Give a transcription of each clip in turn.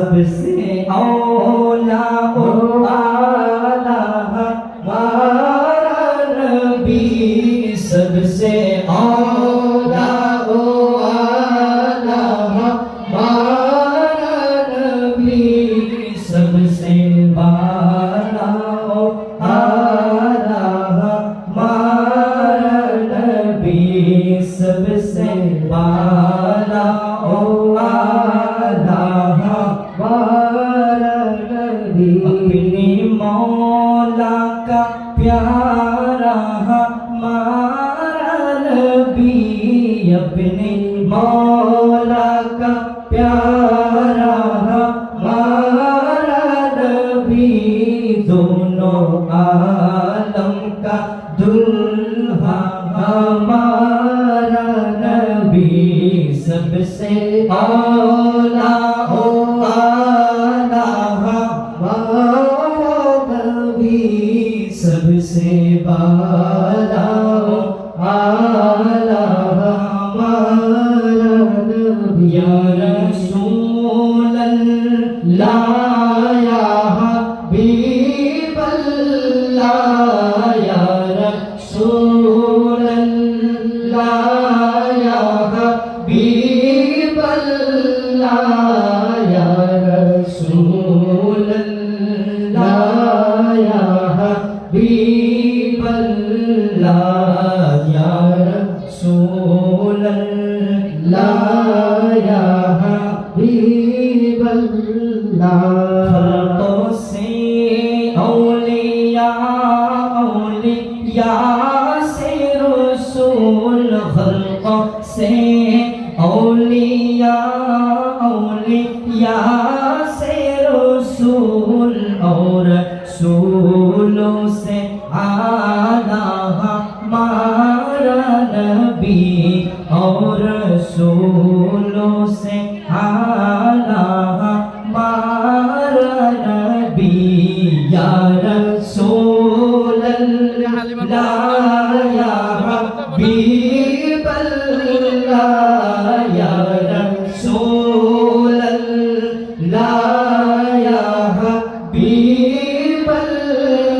سب سے کا پیارا ہمارا نبی اپنی مولا کا پیارا ہمارا نبی، دونوں عالم کا دلہا ہمارا نبی، سب سے اولا او آلہ ہمارا نبی۔ سے بالا او آلہ ہمارا نبی، یا رسول اللہ، یا حبیب اللہ، یا رسول اللہ، یا حبیب اللہ، یا رسول سے رسول خلقوں سے اولیاء اولیاء سے رسول اور رسولوں سے آلہ ہمارا نبی اور رسولوں سے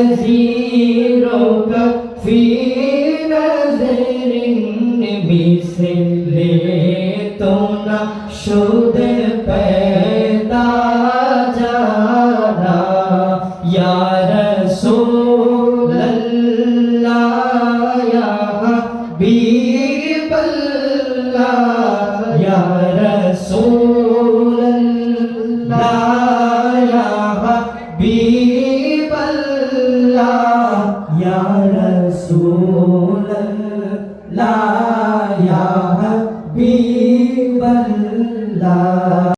نظیروں کا فی نظر مثل تو نہ شد پیدا جانا یا رسول اللہ یا حبیب اللہ یا رسول اللہ La ya habib